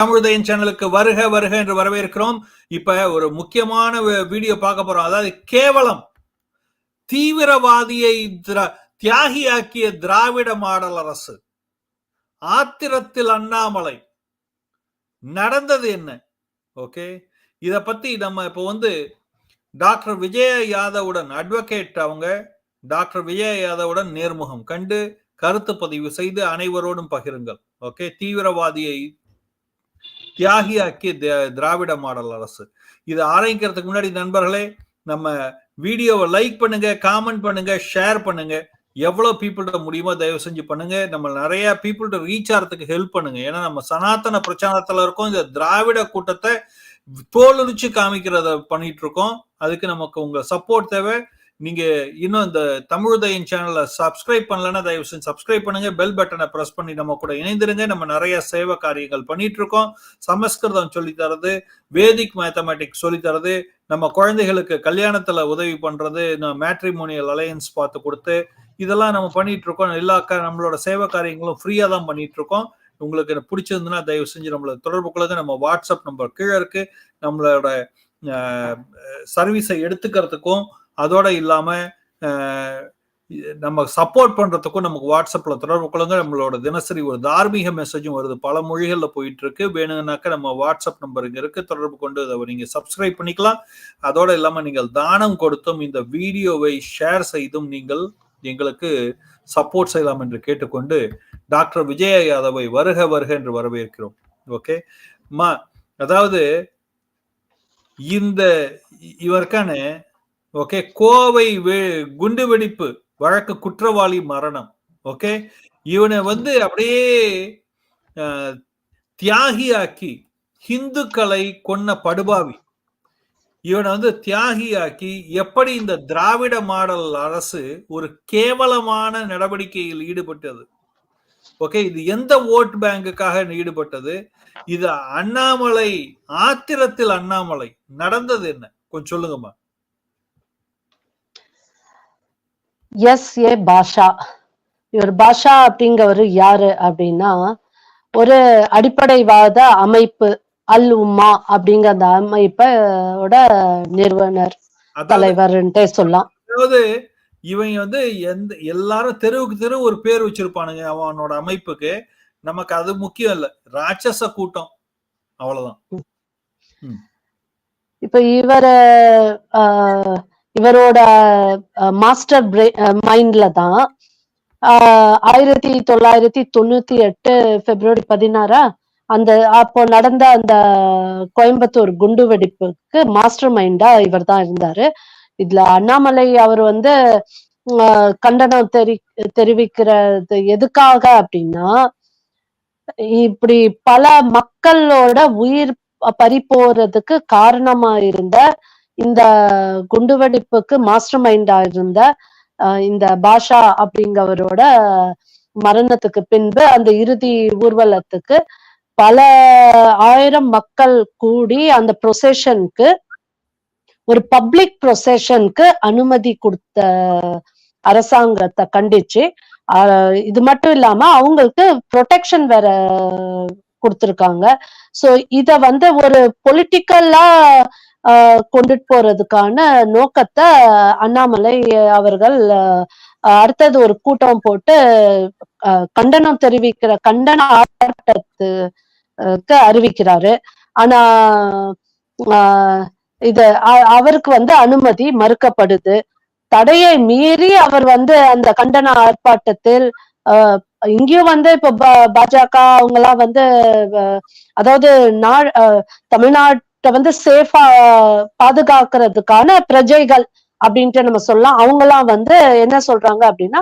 தமிழ்தயன் சேனலுக்கு வருக வருக என்று வரவேற்கிறோம். இப்ப ஒரு முக்கியமான வீடியோ பார்க்க போறோம். அதாவது கேவலம். தீவிரவாதியை தியாகியாக்கிய திராவிட மாடல் அரசு. ஆத்திரத்தில் அண்ணாமலை. நடந்தது என்ன? ஓகே. இத பத்தி நம்ம இப்போ வந்து டாக்டர் விஜய யாதவுடன் அட்வொகேட் அவங்க டாக்டர் விஜய யாதவுடன் நேர்முகம் கண்டு கருத்து பதிவு செய்து அனைவரோடும் பகிருங்கள். ஓகே. தீவிரவாதியை தியாகியாக்கிய தி- திராவிட மாடல் அரசு. இது ஆரம்பிக்கிறதுக்கு முன்னாடி நண்பர்களே நம்ம வீடியோவை லைக் பண்ணுங்க காமெண்ட் பண்ணுங்க ஷேர் பண்ணுங்க. எவ்வளவு பீப்புள்கிட்ட முடியுமோ தயவு செஞ்சு பண்ணுங்க. நம்ம நிறைய பீப்புள்கிட்ட ரீச் ஆகிறதுக்கு ஹெல்ப் பண்ணுங்க. ஏன்னா நம்ம சனாதன பிரச்சாரத்துல இருக்கோம். இந்த திராவிட கூட்டத்தை தோலுரிச்சு காமிக்கிறத பண்ணிட்டு இருக்கோம். அதுக்கு நமக்கு உங்க சப்போர்ட் தேவை. நீங்க இன்னும் இந்த தமிழுதயன் சேனலை சப்ஸ்கிரைப் பண்ணலன்னா தயவு செஞ்சு சப்ஸ்கிரைப் பண்ணுங்க பெல் பட்டனை பிரஸ் பண்ணி நம்ம கூட இணைந்திருங்க. நம்ம நிறைய சேவை காரியங்கள் பண்ணிட்டு இருக்கோம் சமஸ்கிருதம் சொல்லி தரது வேதிக் மேத்தமேட்டிக்ஸ் சொல்லி தரது நம்ம குழந்தைகளுக்கு கல்யாணத்துல உதவி பண்றது மேட்ரிமோனியல் அலையன்ஸ் பார்த்து கொடுத்து இதெல்லாம் நம்ம பண்ணிட்டு இருக்கோம் எல்லா க- நம்மளோட சேவை காரியங்களும் ஃப்ரீயா தான் பண்ணிட்டு இருக்கோம் உங்களுக்கு பிடிச்சிருந்ததுன்னா தயவு செஞ்சு நம்மளை தொடர்பு கொள்ளுங்க. நம்ம வாட்ஸ்அப் நம்பர் கீழே இருக்கு. நம்மளோட சர்வீஸை எடுத்துக்கிறதுக்கும் அதோட இல்லாம நம்ம சப்போர்ட் பண்றதுக்கும் நமக்கு வாட்ஸ்அப்ல தொடர்பு கொள்ளுங்க. நம்மளோட தினசரி ஒரு தார்மீக மெசேஜும் வருது. பல மொழிகள்ல போயிட்டு இருக்கு வேணும்னாக்க நம்ம வாட்ஸ்அப் நம்பர் இங்க இருக்கு. தொடர்பு கொண்டு அதை நீங்க சப்ஸ்கிரைப் பண்ணிக்கலாம். அதோட இல்லாம நீங்கள் தானம் கொடுத்தும் இந்த வீடியோவை ஷேர் செய்தும் நீங்கள் எங்களுக்கு சப்போர்ட் செய்யலாம் என்று கேட்டுக்கொண்டு டாக்டர் விஜய யாதவை வருக வருக என்று வரவேற்கிறோம். ஓகே மா அதாவது இந்த இவருக்கான ஓகே? கோவை வே- குண்டு வெடிப்பு வழக்கு குற்றவாளி மரணம். ஓகே? இவனை வந்து அப்படியே தியாகியாக்கி ஹிந்துக்களை கொன்ன படுபாவி. இவனை வந்து தியாகியாக்கி எப்படி இந்த திராவிட மாடல் அரசு ஒரு கேவலமான நடவடிக்கையில் ஈடுபட்டது? ஓகே? இது எந்த ஓட் பேங்குக்காக ஈடுபட்டது? இது அண்ணாமலை ஆத்திரத்தில் அண்ணாமலை நடந்தது என்ன? கொஞ்சம் சொல்லுங்கம்மா. S A Basha. இவர் பாஷா அப்படிங்கிறவர் யாரு அப்படின்னா ஒரு அடிப்படைவாத அமைப்பு அல் உம்மா அப்படிங்கிற அந்த அமைப்போட நிறுவனர் தலைவர்ன்ட்டே சொல்லலாம். அதாவது இவங்க வந்து எந்த எல்லாரும் தெருவுக்கு தெரு ஒரு பேர் வச்சிருப்பானுங்க அவனோட அமைப்புக்கு. நமக்கு அது முக்கியம் இல்ல. ராட்சச கூட்டம். அவ்வளவுதான். இப்ப இவர இவரோட மாஸ்டர் மைண்ட்ல தான் ஆஹ் ஆயிரத்தி தொள்ளாயிரத்தி தொண்ணூத்தி எட்டு பிப்ரவரி பதினாறா அந்த அப்போ நடந்த அந்த கோயம்புத்தூர் குண்டு வெடிப்புக்கு மாஸ்டர் மைண்டா இவர் தான் இருந்தாரு. இதுல அண்ணாமலை அவர் வந்து ஆஹ் கண்டனம் தெரி தெரிவிக்கிறது எதுக்காக அப்படின்னா இப்படி பல மக்களோட உயிர் பறி போறதுக்கு காரணமா இருந்த இந்த குண்டுவெடிப்புக்கு மாஸ்டர் மைண்டா இருந்த அஹ், இந்த பாஷா அப்படிங்கிறவரோட மரணத்துக்கு பின்பு அந்த இறுதி ஊர்வலத்துக்கு பல ஆயிரம் மக்கள் கூடி அந்த ப்ரொசெஷனுக்கு ஒரு பப்ளிக் ப்ரொசெஷனுக்கு அனுமதி கொடுத்த அரசாங்கத்தை கண்டிச்சு இது மட்டும் இல்லாம அவங்களுக்கு ப்ரொடெக்ஷன் வேற கொடுத்துருக்காங்க. சோ இத வந்து ஒரு பொலிட்டிக்கல்லா கொண்டுட்டு போறதுக்கான நோக்கத்தை அண்ணாமலை அவர்கள் அடுத்தது ஒரு கூட்டம் போட்டு ஆஹ், கண்டனம் தெரிவிக்கிற கண்டன ஆர்ப்பாட்டத்துக்கு அறிவிக்கிறாரு. ஆனா ஆஹ், இது அ- அவருக்கு வந்து அனுமதி மறுக்கப்படுது. தடையை மீறி அவர் வந்து அந்த கண்டன ஆர்ப்பாட்டத்தில் ஆஹ், இங்கேயும் வந்து இப்ப பா- பாஜக அவங்க எல்லாம் வந்து அதாவது நா அஹ், வந்து சேஃபா பாதுகாக்கிறதுக்கான பிரஜைகள் அப்படின்ட்டு நம்ம சொல்லலாம். அவங்க எல்லாம் வந்து என்ன சொல்றாங்க அப்படின்னா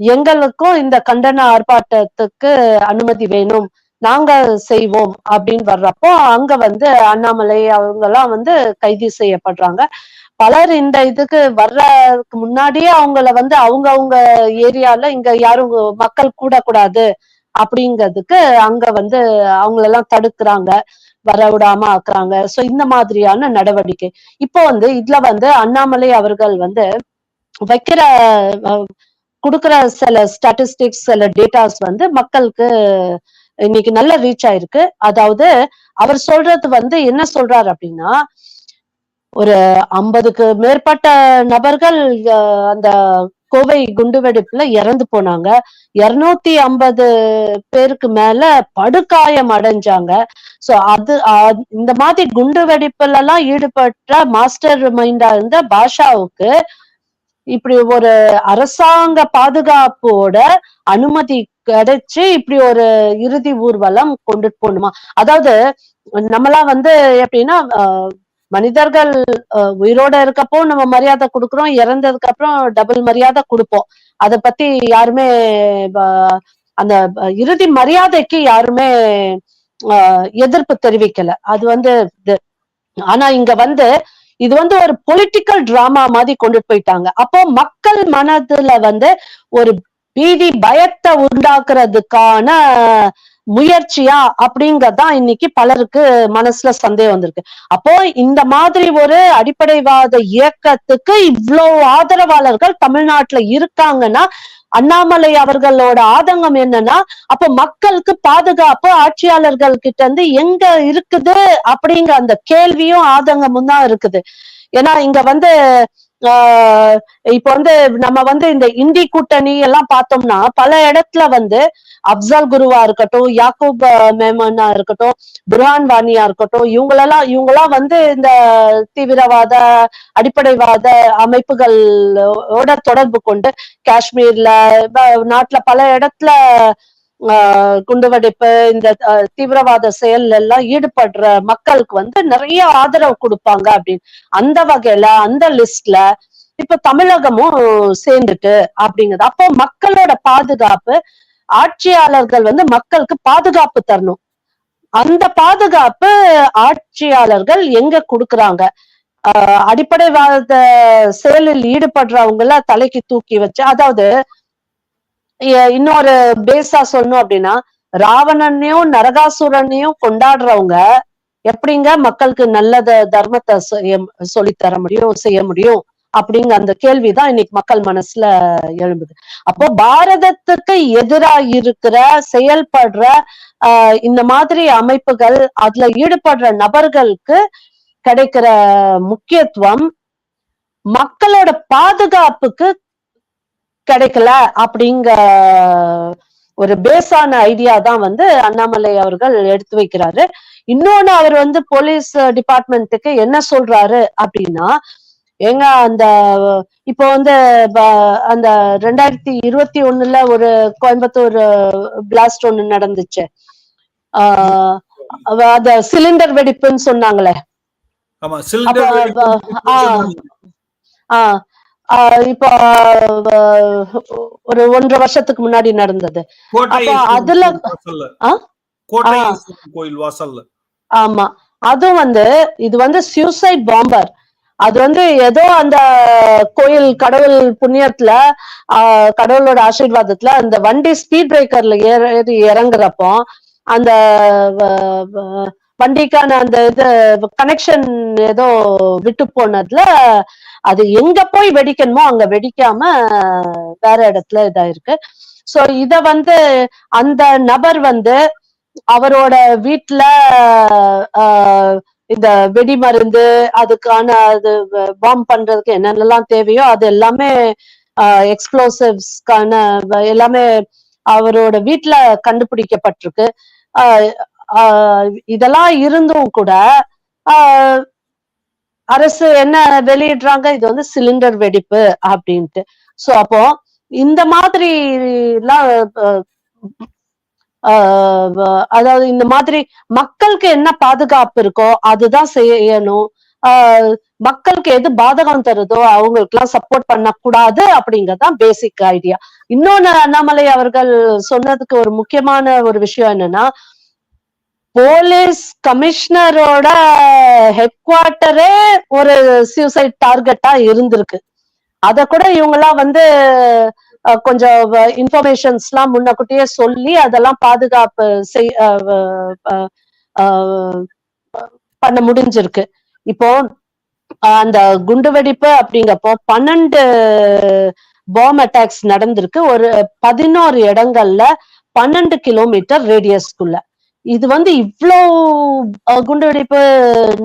எங்களுக்கும் இந்த கண்டன ஆர்ப்பாட்டத்துக்கு அனுமதி வேணும். நாங்க செய்வோம் அப்படின்னு வர்றப்போ அங்க வந்து அண்ணாமலை அவங்க எல்லாம் வந்து கைது செய்யப்படுறாங்க. பலர் இந்த இதுக்கு வர்றதுக்கு முன்னாடியே அவங்கள வந்து அவங்க அவங்க ஏரியால இங்க யாரும் மக்கள் கூடக்கூடாது அப்படிங்கிறதுக்கு அங்க வந்து அவங்களெல்லாம் தடுக்கிறாங்க. வர விடாம ஆக்குறாங்க. சோ இந்த மாதிரியான நடவடிக்கை. இப்போ வந்து இதுல வந்து அண்ணாமலை அவர்கள் வந்து வைக்கிற கொடுக்குற சில ஸ்டாட்டிஸ்டிக்ஸ் சில டேட்டாஸ் வந்து மக்களுக்கு இன்னைக்கு நல்ல ரீச் ஆயிருக்கு. அதாவது அவர் சொல்றது வந்து என்ன சொல்றாரு அப்படின்னா ஒரு ஐம்பதுக்கு மேற்பட்ட நபர்கள் அஹ், அந்த கோவை குண்டுவெடிப்புல இறந்து போனாங்க. இருநூத்தி ஐம்பது பேருக்கு மேல படுகாயம் அடைஞ்சாங்க. சோ அது இந்த மாதிரி குண்டு வெடிப்புல எல்லாம் ஈடுபட்ட மாஸ்டர் மைண்டா இருந்த பாஷாவுக்கு இப்படி ஒரு அரசாங்க பாதுகாப்போட அனுமதி கிடைச்சு இப்படி ஒரு இறுதி ஊர்வலம் கொண்டுட்டு போகணுமா? அதாவது நம்மளாம் வந்து எப்படின்னா மனிதர்கள் உயிரோட இருக்கப்போ நம்ம மரியாதை கொடுக்குறோம் இறந்ததுக்கு அப்புறம் டபுள் மரியாதை கொடுப்போம். அத பத்தி யாருமே அந்த இறுதி மரியாதைக்கு யாருமே எதிர்ப்பு தெரிவிக்கல. அது வந்து ஆனா இங்க வந்து இது வந்து ஒரு பொலிட்டிக்கல் டிராமா மாதிரி கொண்டுட்டு போயிட்டாங்க. அப்போ மக்கள் மனதுல வந்து ஒரு பீதி பயத்தை உண்டாக்குறதுக்கான முயற்சியா அப்படிங்கறதுதான் இன்னைக்கு பலருக்கு மனசுல சந்தேகம் வந்திருக்கு. அப்போ இந்த மாதிரி ஒரு அடிப்படைவாத இயக்கத்துக்கு இவ்வளவு ஆதரவாளர்கள் தமிழ்நாட்டுல இருக்காங்கன்னா அண்ணாமலை அவர்களோட ஆதங்கம் என்னன்னா அப்ப மக்களுக்கு பாதுகாப்பு ஆட்சியாளர்கள் கிட்ட இருந்து எங்க இருக்குது அப்படிங்கிற அந்த கேள்வியும் ஆதங்கமும் தான் இருக்குது. ஏன்னா இங்க வந்து ஆஹ் இப்ப வந்து நம்ம வந்து இந்த இந்தி கூட்டணி எல்லாம் பார்த்தோம்னா பல இடத்துல வந்து அப்சல் குருவா இருக்கட்டும் யாக்கூப் மேமனா இருக்கட்டும் புர்ஹான் வானியா இருக்கட்டும் இவங்களெல்லாம் இவங்கெல்லாம் வந்து இந்த தீவிரவாத அடிப்படைவாத அமைப்புகளோட தொடர்பு கொண்டு காஷ்மீர்ல நாட்டுல பல இடத்துல ஆஹ் குண்டுவெடிப்பு இந்த தீவிரவாத செயல் எல்லாம் ஈடுபடுற மக்களுக்கு வந்து நிறைய ஆதரவு கொடுப்பாங்க அப்படின்னு. அந்த வகையில அந்த லிஸ்ட்ல இப்ப தமிழகமும் சேர்ந்துட்டு அப்படிங்குது. அப்போ மக்களோட பாதுகாப்பு ஆட்சியாளர்கள் வந்து மக்களுக்கு பாதுகாப்பு தரணும். அந்த பாதுகாப்பு ஆட்சியாளர்கள் எங்க கொடுக்குறாங்க? ஆஹ் அடிப்படைவாத செயலில் ஈடுபடுறவங்கள தலைக்கு தூக்கி வச்சு அதாவது இன்னொரு பேஸா சொல்லணும் அப்படின்னா ராவணனையும் நரகாசுரனையும் கொண்டாடுறவங்க எப்படிங்க மக்களுக்கு நல்லத தர்மத்தை செய்ய- சொல்லித் தர முடியும் செய்ய முடியும்? அப்படிங்கிற அந்த கேள்விதான் இன்னைக்கு மக்கள் மனசுல எழும்புது. அப்போ பாரதத்துக்கு எதிரா இருக்கிற செயல்படுற ஆஹ் இந்த மாதிரி அமைப்புகள் அதுல ஈடுபடுற நபர்களுக்கு கிடைக்கிற முக்கியத்துவம் மக்களோட பாதுகாப்புக்கு கிடைக்கல அப்படிங்க ஒரு பேஸான ஐடியா தான் வந்து அண்ணாமலை அவர்கள் எடுத்து வைக்கிறாரு. இன்னொன்னு அவர் வந்து போலீஸ் டிபார்ட்மெண்ட்டுக்கு என்ன சொல்றாரு அப்படின்னா ஏங்க அந்த இப்போ வந்து அந்த ரெண்டாயிரத்தி இருபத்தி ஒண்ணுல ஒரு கோயம்புத்தூர் பிளாஸ்ட் ஒண்ணு நடந்துச்சு. அந்த சிலிண்டர் வெடிப்புன்னு சொன்னாங்களே. இப்போ ஒரு ஒன்றரை வருஷத்துக்கு முன்னாடி நடந்தது. அதுல- கோயில் வாசல்ல. ஆமா. அதுவும் வந்து இது வந்து சூசைட் பாம்பர் அது வந்து ஏதோ அந்த கோயில் கடவுள் புண்ணியத்துல ஆஹ் கடவுளோட ஆசீர்வாதத்துல அந்த வண்டி ஸ்பீட் பிரேக்கர்ல ஏறி இறங்குறப்போ அந்த வண்டிக்கான அந்த இது கனெக்ஷன் ஏதோ விட்டு போனதுல அது எங்க போய் வெடிக்கணுமோ அங்க வெடிக்காம வேற இடத்துல இதாயிருக்கு. சோ இத வந்து அந்த நபர் வந்து அவரோட வீட்டுல ஆஹ் இந்த வெடி மருந்து அதுக்கான அது பாம் பண்றதுக்கு என்னென்னலாம் தேவையோ அது எல்லாமே எக்ஸ்ப்ளோசிவ்ஸ்க்கான எல்லாமே அவரோட வீட்டுல கண்டுபிடிக்கப்பட்டிருக்கு. இதெல்லாம் இருந்தும் கூட ஆஹ் அரசு என்ன வெளியிடுறாங்க? இது வந்து சிலிண்டர் வெடிப்பு அப்படின்ட்டு. சோ அப்போ இந்த மாதிரி எல்லாம் அதாவது இந்த மாதிரி மக்களுக்கு என்ன பாதுகாப்பு இருக்கோ அதுதான் செய்யணும். ஆஹ் மக்களுக்கு எது பாதகம் தருதோ அவங்களுக்கு எல்லாம் சப்போர்ட் பண்ணக்கூடாது அப்படிங்கறதுதான் பேசிக் ஐடியா இன்னொன்னு அண்ணாமலை அவர்கள் சொன்னதுக்கு ஒரு முக்கியமான ஒரு விஷயம் என்னன்னா போலீஸ் கமிஷனரோட ஹெட் குவார்டரே ஒரு சூசைட் டார்கெட்டா இருந்திருக்கு. அத கூட இவங்க எல்லாம் வந்து கொஞ்சம் இன்ஃபர்மேஷன்ஸ் எல்லாம் முன்னக்கூட்டியே சொல்லி அதெல்லாம் பாதுகாப்பு செய் அஹ், பண்ண முடிஞ்சிருக்கு. இப்போ அந்த அந்த குண்டுவெடிப்பு அப்படிங்கப்போ பன்னெண்டு பாம் அட்டாக்ஸ் நடந்திருக்கு. ஒரு பதினோரு இடங்கள்ல பன்னெண்டு கிலோமீட்டர் ரேடியஸ்க்குள்ள இது வந்து இவ்வளோ குண்டுவெடிப்பு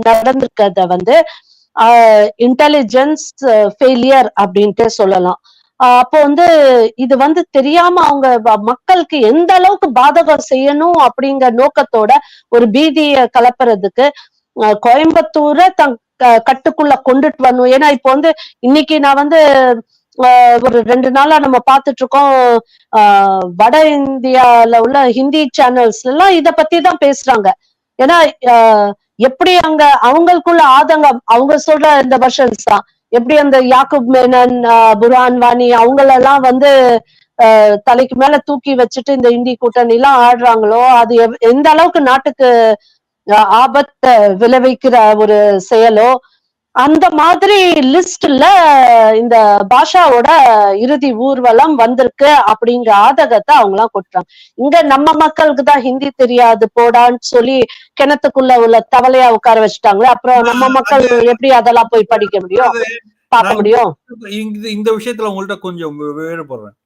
நடந்திருக்கிறத வந்து இன்டெலிஜென்ஸ் ஃபெயிலியர் அப்படின்ட்டு சொல்லலாம். அப்போ வந்து இது வந்து தெரியாம அவங்க மக்களுக்கு எந்த அளவுக்கு பாதகம் செய்யணும் அப்படிங்கிற நோக்கத்தோட ஒரு பீதியை கலப்புறதுக்கு கோயம்புத்தூரை தன் கட்டுக்குள்ள கொண்டுட்டு வரணும். ஏன்னா இப்போ வந்து இன்னைக்கு நான் வந்து ஆஹ் ஒரு ரெண்டு நாளா நம்ம பார்த்துட்டு இருக்கோம் ஆஹ் வட இந்தியால உள்ள ஹிந்தி சேனல்ஸ்ல எல்லாம் இத பத்தி தான் பேசுறாங்க. ஏன்னா ஆஹ் எப்படி அங்க அவங்களுக்குள்ள ஆதங்கம் அவங்க சொல்ற இந்த வெர்ஷன்ஸ் தான். எப்படி அந்த யாக்குப் மேனன் ஆஹ் புர்ஹான் வாணி அவங்களெல்லாம் வந்து ஆஹ் தலைக்கு மேல தூக்கி வச்சுட்டு இந்த இந்தி கூட்டணி எல்லாம் ஆடுறாங்களோ அது எவ்- எந்த அளவுக்கு நாட்டுக்கு ஆஹ் ஆபத்தை விளைவிக்கிற ஒரு செயலோ அந்த மாதிரி லிஸ்ட்ல இந்த பாஷாவோட இறுதி ஊர்வலம் வந்திருக்கு அப்படிங்கிற ஆதகத்தை அவங்க எல்லாம் கொட்டுறாங்க இங்க நம்ம மக்களுக்கு தான் ஹிந்தி தெரியாது போடான்னு சொல்லி கிணத்துக்குள்ள உள்ள தவளையா உட்கார வச்சுட்டாங்களே அப்புறம் நம்ம மக்கள் எப்படி அதெல்லாம் போய் படிக்க முடியும்? பார்க்க முடியும்? இந்த விஷயத்துல உங்கள்ட்ட கொஞ்சம் வேறுபடுறேன்.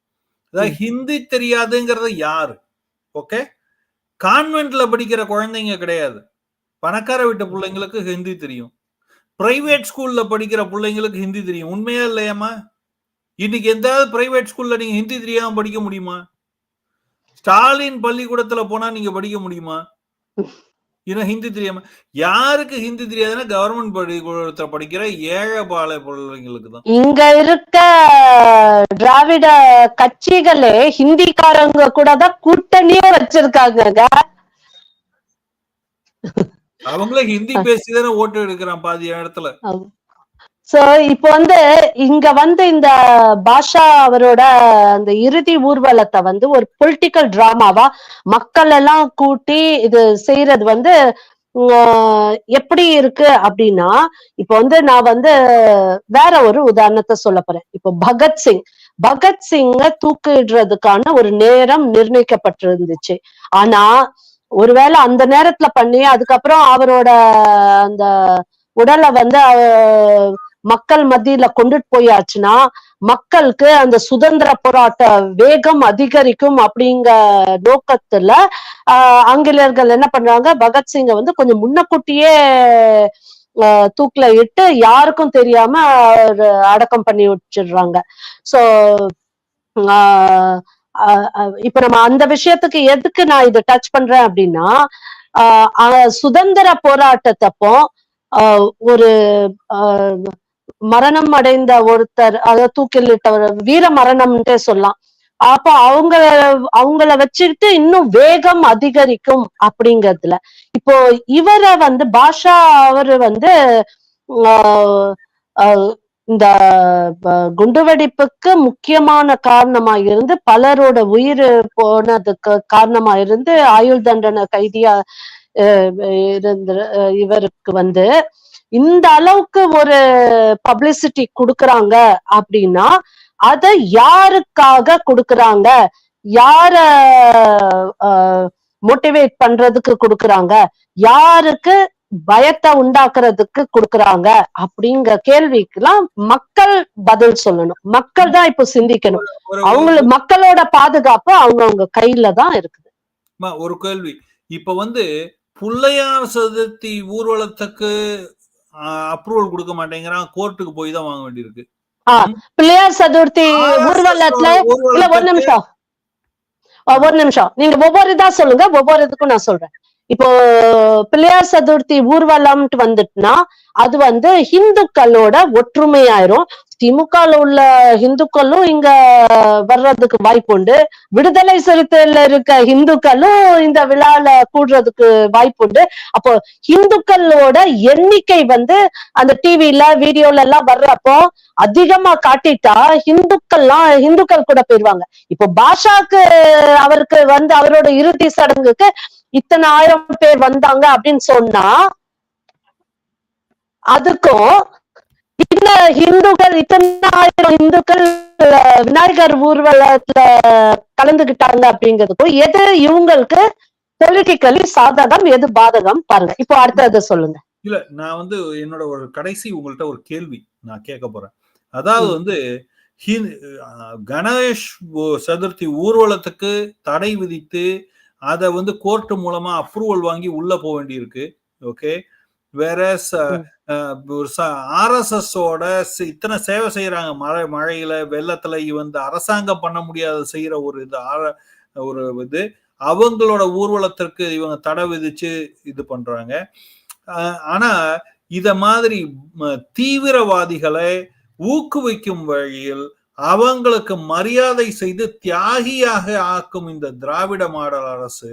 அதாவது ஹிந்தி தெரியாதுங்கிறது யாரு? ஓகே? கான்வென்ட்ல படிக்கிற குழந்தைங்க கிடையாது. பணக்கார வீட்டு பிள்ளைங்களுக்கு ஹிந்தி தெரியும். பிரைவேட் ஸ்கூல்ல படிக்கிற பிள்ளைங்களுக்கு ஹிந்தி தெரியும். உண்மையா இல்லையாம்மா? இன்னைக்கு எந்தாவது பிரைவேட் ஸ்கூல்ல நீங்க ஹிந்தி தெரியாம படிக்க முடியுமா? ஸ்டாலின் பள்ளிக்கூடத்துல போனா நீங்க படிக்க முடியுமா? இன்னும் ஹிந்தி தெரியாம. யாருக்கு ஹிந்தி தெரியாதுன்னா கவர்மெண்ட் பள்ளிக்கூடத்துல படிக்கிற ஏழை பாலை பிள்ளைங்களுக்கு தான். இங்க இருக்க திராவிட கட்சிகளே ஹிந்திக்காரங்க கூட தான் கூட்டணியே வச்சிருக்காங்க அவங்களே ஹிந்தி பேசி தானே ஓட்டு எடுக்கிறான் பாதி இடத்துல. சோ இப்போ வந்து இங்க வந்து இந்த பாஷா அவரோட அந்த இறுதி ஊர்வலத்தை வந்து ஒரு பொலிட்டிக்கல் டிராமாவா மக்கள் எல்லாம் கூட்டி இது செய்யறது வந்து எப்படி இருக்கு அப்படின்னா இப்போ வந்து நான் வந்து வேற ஒரு உதாரணத்தை சொல்ல போறேன். இப்போ பகத்சிங் பகத்சிங்க தூக்கிடுறதுக்கான ஒரு நேரம் நிர்ணயிக்கப்பட்டிருந்துச்சு. ஆனா ஒருவேளை அந்த நேரத்துல பண்ணி அதுக்கப்புறம் அவரோட அந்த உடலை வந்து அஹ், மக்கள் மத்தியில கொண்டுட்டு போயாச்சுன்னா மக்களுக்கு அந்த சுதந்திர போராட்ட வேகம் அதிகரிக்கும் அப்படிங்கிற நோக்கத்துல ஆஹ் ஆங்கிலேயர்கள் என்ன பண்றாங்க பகத்சிங்க வந்து கொஞ்சம் முன்னக்கூட்டியே ஆஹ் தூக்குல இட்டு யாருக்கும் தெரியாம அடக்கம் பண்ணி வச்சிடுறாங்க. சோ ஆஹ் இப்ப நம்ம அந்த விஷயத்துக்கு எதுக்கு நான் இதை டச் பண்றேன் அப்படின்னா ஆஹ் சுதந்திர போராட்டத்தப்போ ஆஹ் ஒரு மரணம் அடைந்த ஒருத்தர் அதாவது தூக்கிலிட்டவர் வீர மரணம்ன்றே சொல்லலாம். அப்போ அவங்க அவங்கள வச்சுக்கிட்டு இன்னும் வேகம் அதிகரிக்கும் அப்படிங்கறதுல. இப்போ இவரை வந்து பாஷா அவரு வந்து ஆஹ் ஆஹ் இந்த குண்டுவெடிப்புக்கு முக்கியமான காரணமா இருந்து பலரோட உயிர் போனதுக்கு காரணமா இருந்து ஆயுள் தண்டனை கைதியா அஹ் இருந்த இவருக்கு வந்து இந்த அளவுக்கு ஒரு பப்ளிசிட்டி கொடுக்குறாங்க அப்படின்னா அத யாருக்காக கொடுக்குறாங்க? யார மோட்டிவேட் பண்றதுக்கு கொடுக்குறாங்க? யாருக்கு பயத்தை உண்டாக்குறதுக்கு கொடுக்கறாங்க அப்படிங்கிற கேள்விக்கெல்லாம் மக்கள் பதில் சொல்லணும். மக்கள் தான் இப்போ சிந்திக்கணும். அவங்கள மக்களோட பாதுகாப்பு அவங்கவங்க கையில தான் இருக்குது. ஒரு கேள்வி. இப்ப வந்து புள்ளையார் சதுர்த்தி ஊர்வலத்துக்கு அப்ரூவல் கொடுக்க மாட்டேங்கிறான் கோர்ட்டுக்கு போய் தான் வாங்க வேண்டியிருக்கு. பிள்ளையார் சதுர்த்தி ஊர்வலத்துல இல்ல ஒரு நிமிஷம். ஒரு நிமிஷம். நீங்க ஒவ்வொரு இதா சொல்லுங்க ஒவ்வொரு இதுக்கும் நான் சொல்றேன். இப்போ பிள்ளையார் சதுர்த்தி ஊர்வலம்ட்டு வந்துட்டுனா அது வந்து இந்துக்களோட ஒற்றுமையாயிரும். திமுகல உள்ள இந்துக்களும் இங்க வர்றதுக்கு வாய்ப்பு உண்டு. விடுதலை சிறுத்தையில இருக்க இந்துக்களும் இந்த விழால கூடுறதுக்கு வாய்ப்பு உண்டு. அப்போ இந்துக்களோட எண்ணிக்கை வந்து அந்த டிவில வீடியோல எல்லாம் வர்றப்போ அதிகமா காட்டிட்டா இந்துக்கள்லாம் இந்துக்கள் கூட போயிருவாங்க. இப்போ பாஷாக்கு அவருக்கு வந்து அவரோட இறுதி சடங்குக்கு இத்தனை ஆயிரம் பேர் வந்தாங்க அப்படின்னு சொன்னா அதுக்கும் இந்த இந்துக்கள் இத்தனை ஆயிரம் இந்துக்கள் விநாயகர் ஊர்வலத்துல கலந்துகிட்டாங்க அப்படிங்கிறதுக்கும் எது இவங்களுக்கு பொலிட்டிக்கலி சாதகம் எது பாதகம் பாருங்க. இப்போ அடுத்தது சொல்லுங்க. இல்ல நான் வந்து என்னோட ஒரு கடைசி உங்கள்ட்ட ஒரு கேள்வி நான் கேட்க போறேன். அதாவது வந்து கணேஷ் சதுர்த்தி ஊர்வலத்துக்கு தடை விதித்து அதை வந்து கோர்ட் மூலமா அப்ரூவல் வாங்கி உள்ள போக வேண்டியிருக்கு. ஓகே வேற ஒரு ஆர்எஸ்எஸ் ஓட சி- இத்தனை சேவை செய்யறாங்க மழை மழையில வெள்ளத்துல வந்து அரசாங்கம் பண்ண முடியாத செய்யற ஒரு இது ஒரு இது அவங்களோட ஊர்வலத்திற்கு இவங்க தடை விதிச்சு இது பண்றாங்க. ஆனா இத மாதிரி தீவிரவாதிகளை ஊக்குவிக்கும் வழியில் அவங்களுக்கு மரியாதை செய்து தியாகியாக ஆக்கும் இந்த திராவிட மாடல் அரசு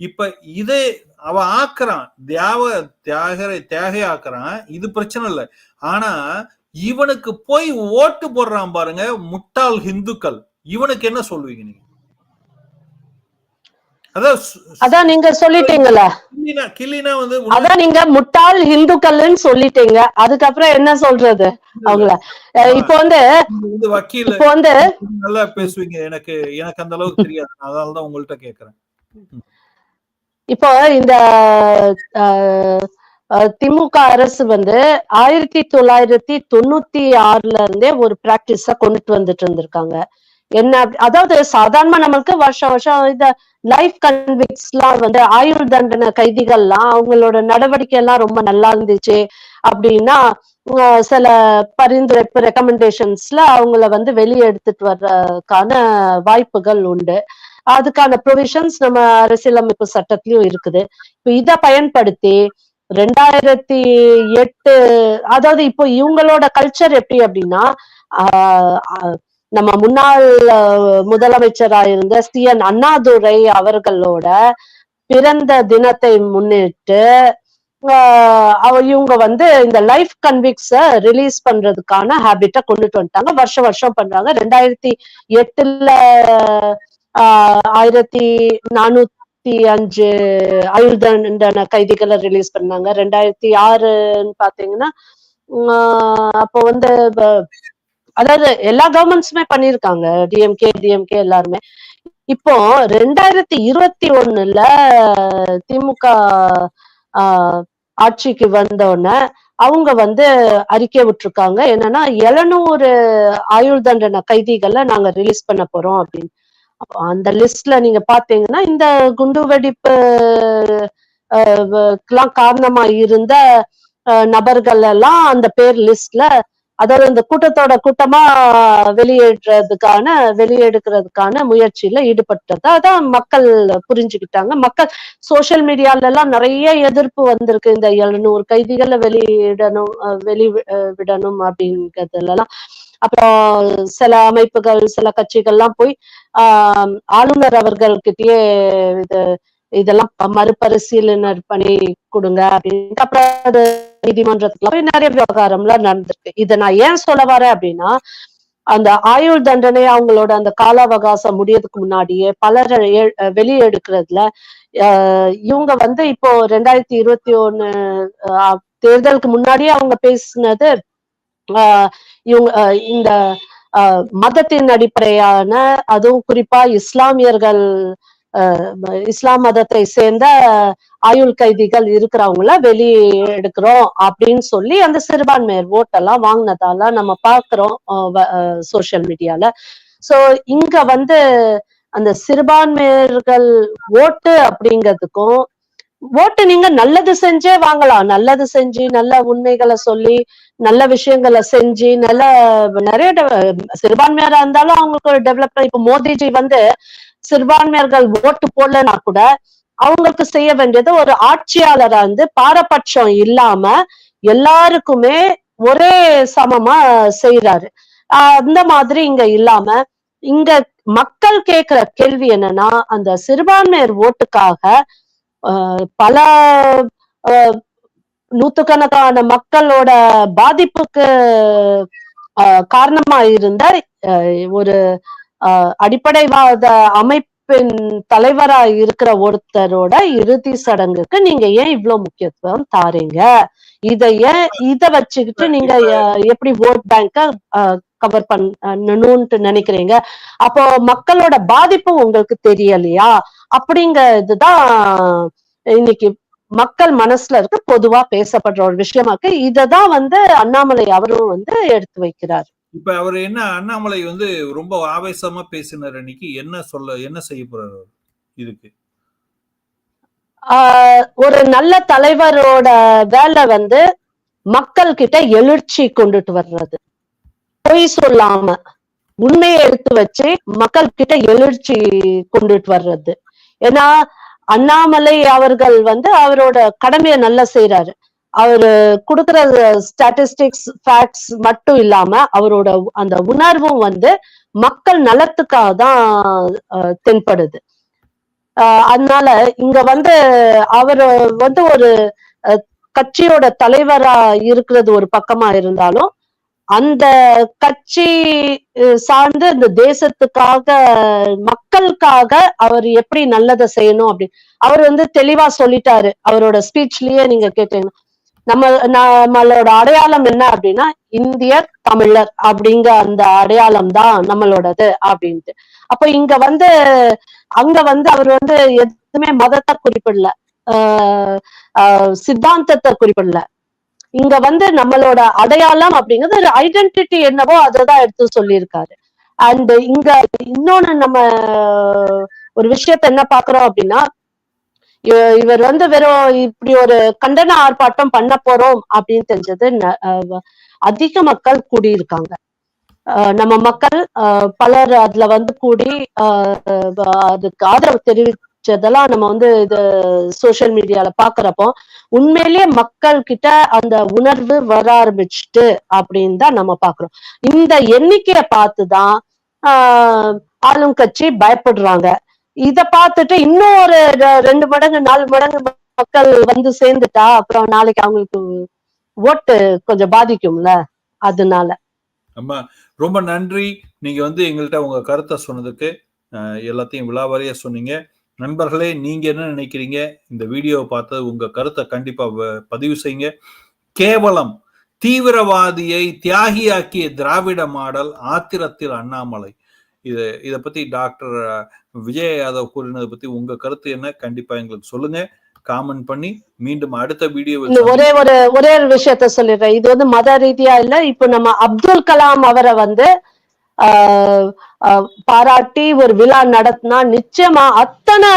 இப்ப இதே அவ ஆக்குறான் தியாக தியாக தியாகை ஆக்குறான் இது பிரச்சனை இல்லை. ஆனா இவனுக்கு போய் ஓட்டு போடுறான் பாருங்க முட்டாள் ஹிந்துக்கள். இவனுக்கு என்ன சொல்லுவீங்க நீங்க? அதான் நீங்க சொல்லிட்டீங்கல்ல. அதான் நீங்க முட்டாள் இந்துக்கள்னு சொல்லிட்டீங்க. அதுக்கப்புறம் என்ன சொல்றது அவங்கள? இப்போ வந்து இப்போ வந்து நல்லா பேசுவீங்க. எனக்கு எனக்கு அந்த அளவுக்கு தெரியாது. அதனாலதான் உங்கள்ட்ட கேக்குறேன். இப்போ இந்த திமுக அரசு வந்து ஆயிரத்தி தொள்ளாயிரத்தி தொண்ணூத்தி ஆறுல இருந்தே ஒரு பிராக்டிஸ கொண்டுட்டு வந்துட்டு இருந்திருக்காங்க. என்ன அதாவது சாதாரணமா நம்மளுக்கு வருஷம் வருஷம் இந்த லைஃப் கன்விக்ஸ் எல்லாம் வந்து ஆயுள் தண்டனை கைதிகள்லாம் அவங்களோட நடவடிக்கை எல்லாம் ரொம்ப நல்லா இருந்துச்சு. அப்படின்னா சில பரிந்துரை ரெக்கமெண்டேஷன்ஸ்ல அவங்கள வந்து வெளியே எடுத்துட்டு வர்றதுக்கான வாய்ப்புகள் உண்டு. அதுக்கான ப்ரொவிஷன்ஸ் நம்ம அரசியலமைப்பு சட்டத்திலயும் இருக்குது. இப்ப இத பயன்படுத்தி ரெண்டாயிரத்தி எட்டு அதாவது இப்போ இவங்களோட கல்ச்சர் எப்படி அப்படின்னா ஆஹ் நம்ம முன்னாள் முதலமைச்சராக முதலமைச்சரா இருந்த சி. என். அண்ணாதுரை அவர்களோட பிறந்த தினத்தை முன்னிட்டு ஆஹ் அவ இவங்க வந்து இந்த லைஃப் கன்விக்ஸ ரிலீஸ் பண்றதுக்கான ஹேபிட்ட கொண்டுட்டு வந்துட்டாங்க. வருஷம் வருஷம் பண்றாங்க. ரெண்டாயிரத்தி எட்டுல ஆஹ் ஆயிரத்தி நானூத்தி அஞ்சு ஆயுள் கைதிகளை ரிலீஸ் பண்ணாங்க. ரெண்டாயிரத்தி ஆறுன்னு பாத்தீங்கன்னா ஆஹ் அப்போ வந்து அதாவது எல்லா கவர்மெண்ட்ஸுமே பண்ணியிருக்காங்க. டிஎம்கே டிஎம்கே எல்லாருமே. இப்போ ரெண்டாயிரத்தி இருபத்தி ஒண்ணுல திமுக ஆஹ் ஆட்சிக்கு வந்தோடனே அவங்க வந்து அறிக்கை விட்டுருக்காங்க. என்னன்னா எழுநூறு ஆயுள் தண்டனை கைதிகளை நாங்க ரிலீஸ் பண்ண போறோம் அப்படின்னு. அந்த லிஸ்ட்ல நீங்க பாத்தீங்கன்னா இந்த குண்டு வெடிப்பு காரணமா இருந்த நபர்கள் எல்லாம் அந்த பேர் லிஸ்ட்ல அதாவது இந்த கூட்டத்தோட கூட்டமா வெளியேற்றதுக்கான வெளியெடுக்கிறதுக்கான முயற்சியில ஈடுபட்டதா தான் மக்கள் புரிஞ்சுக்கிட்டாங்க. மக்கள் சோசியல் மீடியால எல்லாம் நிறைய எதிர்ப்பு வந்திருக்கு. இந்த எழுநூறு கைதிகளை வெளியிடணும் வெளி விடணும் அப்படிங்கிறதுல எல்லாம் அப்புறம் சில அமைப்புகள் சில கட்சிகள்லாம் போய் ஆஹ் ஆளுநர் அவர்கள்கிட்டயே இது இதெல்லாம் மறுபரிசீலனை பண்ணி கொடுங்க அப்படின்ட்டு. அப்புறம் அது நீதிமன்றத்துல போய் நிறைய விவகாரம்லாம் நடந்திருக்கு. இதை நான் ஏன் சொல்ல வரேன் அப்படின்னா அந்த ஆயுள் தண்டனை அவங்களோட அந்த கால அவகாசம் முடியறதுக்கு முன்னாடியே பலரை வெளியே எடுக்கிறதுல இவங்க வந்து இப்போ ரெண்டாயிரத்தி இருபத்தி ஒண்ணு ஆஹ் தேர்தலுக்கு முன்னாடியே அவங்க பேசினது ஆஹ் இவங்க இந்த ஆஹ் மதத்தின் அடிப்படையான அதுவும் குறிப்பா இஸ்லாமியர்கள் இஸ்லாம் மதத்தை சேர்ந்த ஆயுள் கைதிகள் இருக்கிறவங்கள வெளியே எடுக்கிறோம் அப்படின்னு சொல்லி அந்த சிறுபான்மையர் ஓட்டெல்லாம் வாங்கினதால நம்ம பார்க்கிறோம் சோசியல் மீடியால சோ இங்க வந்து அந்த சிறுபான்மையர்கள் ஓட்டு அப்படிங்கிறதுக்கும் ஓட்டு நீங்க நல்லது செஞ்சே வாங்கலாம். நல்லது செஞ்சு நல்ல உண்மைகளை சொல்லி நல்ல விஷயங்களை செஞ்சு நல்ல நிறைய dev- சிறுபான்மையரா இருந்தாலும் அவங்களுக்கு ஒரு டெவலப்மெண்ட் இப்ப மோதிஜி வந்து சிறுபான்மையர்கள் ஓட்டு போடலன்னா கூட அவங்களுக்கு செய்ய வேண்டியது ஒரு ஆட்சியாளரா வந்து பாரபட்சம் இல்லாம எல்லாருக்குமே ஒரே சமமா செய்யறாரு ஆஹ் அந்த மாதிரி இங்க இல்லாம இங்க மக்கள் கேக்குற கேள்வி என்னன்னா அந்த சிறுபான்மையர் ஓட்டுக்காக ஆஹ் பல ஆஹ் நூத்துக்கணக்கான மக்களோட பாதிப்புக்கு ஆஹ் காரணமா இருந்த ஒரு அடிப்படைவாத அமைப்பின் தலைவரா இருக்கிற ஒருத்தரோட இறுதி சடங்குக்கு நீங்க ஏன் இவ்வளவு முக்கியத்துவம் தாரீங்க? இத ஏன் இத வச்சுக்கிட்டு நீங்க எப்படி ஓட் பேங்க கவர் பண்ணணும்ட்டு நினைக்கிறீங்க? அப்போ மக்களோட பாதிப்பு உங்களுக்கு தெரியலையா? அப்படிங்கிறதுதான் இன்னைக்கு மக்கள் மனசுல இருக்க பொதுவா பேசப்படுற ஒரு விஷயமா இருக்கு இததான் வந்து அண்ணாமலை அவரும் வந்து எடுத்து வைக்கிறார். இப்ப அவர் என்ன அண்ணாமலை வந்து ரொம்ப ஆவேசமா பேசினார் அன்னைக்கு. என்ன சொல்ல என்ன செய்ய போறாரு இதுக்கு? ஆஹ் ஒரு நல்ல தலைவரோட வேலை வந்து மக்கள் கிட்ட எழுச்சி கொண்டுட்டு வர்றது. பொய் சொல்லாம உண்மையை எடுத்து வச்சு மக்கள் கிட்ட எழுச்சி கொண்டுட்டு வர்றது. ஏன்னா அண்ணாமலை அவர்கள் வந்து அவரோட கடமையை நல்லா செய்யறாரு அவரு கொடுக்குற ஸ்டாட்டிஸ்டிக்ஸ் ஃபேக்ட்ஸ் மட்டும் இல்லாம அவரோட அந்த உணர்வும் வந்து மக்கள் நலத்துக்காக தான் தென்படுது. ஆஹ் அதனால இங்க வந்து அவர் வந்து ஒரு அஹ், கட்சியோட தலைவரா இருக்கிறது ஒரு பக்கமா இருந்தாலும் அந்த கட்சி சார்ந்து இந்த தேசத்துக்காக மக்களுக்காக அவர் எப்படி நல்லதை செய்யணும் அப்படி அவர் வந்து தெளிவா சொல்லிட்டாரு. அவரோட ஸ்பீச்லயே நீங்க கேட்டீங்கன்னா நம்ம நம்மளோட அடையாளம் என்ன அப்படின்னா இந்தியர் தமிழர் அப்படிங்கிற அந்த அடையாளம் தான் நம்மளோடது அப்படின்ட்டு. அப்ப இங்க வந்து அங்க வந்து அவர் வந்து எதுவுமே மதத்தை குறிப்பிடல. ஆஹ் ஆஹ் சித்தாந்தத்தை குறிப்பிடல. இங்க வந்து நம்மளோட அடையாளம் அப்படிங்கிறது ஒரு ஐடென்டிட்டி என்னவோ அதைதான் எடுத்து சொல்லியிருக்காரு. அண்ட் இங்க இன்னொன்னு நம்ம ஒரு விஷயத்த என்ன பாக்குறோம் அப்படின்னா இவர் வந்து வெறும் இப்படி ஒரு கண்டன ஆர்ப்பாட்டம் பண்ண போறோம் அப்படின்னு தெரிஞ்சது ந- அதிக மக்கள் கூடியிருக்காங்க. ஆஹ் நம்ம மக்கள் ஆஹ் பலர் அதுல வந்து கூடி ஆஹ் அதுக்கு ஆதரவு தெரிவிச்சதெல்லாம் நம்ம வந்து இது சோசியல் மீடியால பாக்குறப்போ உண்மையிலேயே மக்கள் கிட்ட அந்த உணர்வு வர ஆரம்பிச்சுட்டு அப்படின்னு தான் நம்ம பாக்குறோம். இந்த எண்ணிக்கையை பார்த்துதான் ஆஹ் ஆளும் கட்சி பயப்படுறாங்க. இத பார்த்துட்டு இன்னும் ஒரு ரெண்டு மடங்கு நாலு மடங்கு மக்கள் வந்து சேர்ந்துட்டா அப்புறம் நாளைக்கு அவங்களுக்கு ஓட்டு கொஞ்சம் பாதிக்கும்ல அதனால. அம்மா ரொம்ப நன்றி. நீங்க வந்து எங்கள்கிட்ட உங்க கருத்தை சொன்னதுக்கு எல்லாத்தையும் விழாவாரியா சொன்னீங்க. நண்பர்களே நீங்க என்ன நினைக்கிறீங்க? இந்த வீடியோவை பார்த்தது உங்க கருத்தை கண்டிப்பா பதிவு செய்யுங்க. கேவலம் தீவிரவாதியை தியாகியாக்கிய திராவிட மாடல் ஆத்திரத்தில் அண்ணாமலை. இது இதை பத்தி டாக்டர் விஜய் யாதவ் கூறினதை பத்தி உங்க கருத்து என்ன? கண்டிப்பா எங்களுக்கு சொல்லுங்க. காமெண்ட் பண்ணி மீண்டும் அடுத்த வீடியோவில் ஒரே ஒரு ஒரே ஒரு விஷயத்த சொல்லிடுறேன். இது வந்து மத ரீதியா இல்ல. இப்ப நம்ம அப்துல் கலாம் அவரை வந்து பாராட்டி ஒரு விழா நடத்தினா நிச்சயமா அத்தனை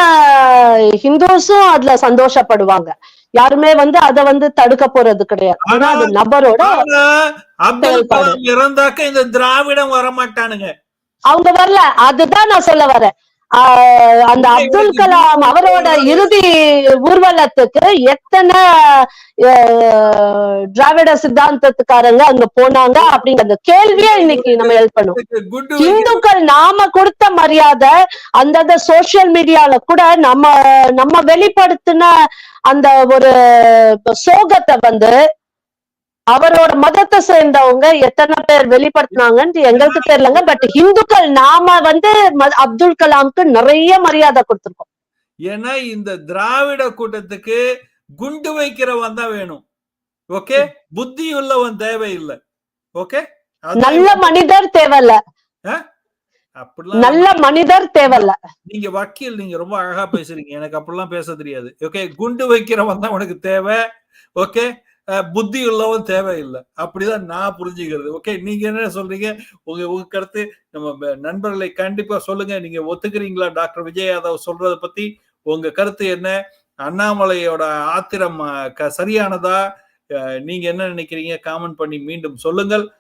ஹிந்துஸும் அதுல சந்தோஷப்படுவாங்க. யாருமே வந்து அத வந்து தடுக்க போறது கிடையாது. ஆனா அது நபரோட அப்துல். கலாம் இறந்தாக்க இந்த திராவிடம் வரமாட்டானுங்க. அவங்க வரல. அதுதான் நான் சொல்ல வரேன். அந்த அப்துல் கலாம் அவரோட இறுதி ஊர்வலத்துக்கு எத்தனை திராவிட சித்தாந்தத்துக்காரங்க அங்க போனாங்க அப்படிங்கிற அந்த கேள்வியை இன்னைக்கு நம்ம ஹெல்ப் பண்ணுவோம் குண்டு இந்துக்கள் நாம கொடுத்த மரியாதை அந்தந்த சோசியல் மீடியால கூட நம்ம நம்ம வெளிப்படுத்தின அந்த ஒரு சோகத்தை வந்து அவரோட மதத்தை சேர்ந்தவங்க எத்தனை பேர் வெளிப்படுத்தினாங்கன்னு எங்களுக்கு தெரியலங்க. பட் இந்துக்கள் நாம வந்து அப்துல் கலாம்க்கு நிறைய மரியாதை கொடுத்திருக்கோம். ஏன்னா இந்த திராவிட கூட்டத்துக்கு குண்டு வைக்கிறவன் தான் வேணும். ஓகே புத்தி உள்ளவன் தேவையில்லை ஓகே நல்ல மனிதர் தேவையில்ல. நல்ல மனிதர் தேவையில்ல. நீங்க வக்கீல் நீங்க ரொம்ப அழகா பேசுறீங்க. எனக்கு அப்படிலாம் பேச தெரியாது. ஓகே குண்டு வைக்கிறவன் தான் உனக்கு தேவை. ஓகே புத்தி உள்ளவன் தேவையில்லை. அப்படிதான் நான் புரிஞ்சுக்கிறது. ஓகே நீங்க என்ன சொல்றீங்க? உங்க உங்க கருத்து நம்ம நண்பர்களை கண்டிப்பா சொல்லுங்க. நீங்க ஒத்துக்கிறீங்களா? டாக்டர் விஜய் யாதவ் சொல்றத பத்தி உங்க கருத்து என்ன? அண்ணாமலையோட ஆத்திரம் க- சரியானதா? நீங்க என்ன நினைக்கிறீங்க? காமெண்ட் பண்ணி மீண்டும் சொல்லுங்கள்.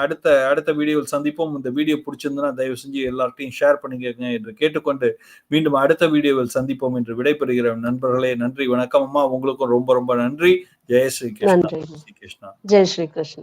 அடுத்த அடுத்த வீடியோவில் சந்திப்போம். இந்த வீடியோ பிடிச்சிருந்தனா தயவு செஞ்சு எல்லார்ட்டையும் ஷேர் பண்ணிக்கங்க என்று கேட்டுக்கொண்டு மீண்டும் அடுத்த வீடியோவில் சந்திப்போம் என்று விடைபெறுகிற நண்பர்களே நன்றி வணக்கம். அம்மா உங்களுக்கும் ரொம்ப ரொம்ப நன்றி. ஜெய ஸ்ரீ கிருஷ்ணா. ஸ்ரீ கிருஷ்ணா. ஜெய் ஸ்ரீ கிருஷ்ணன்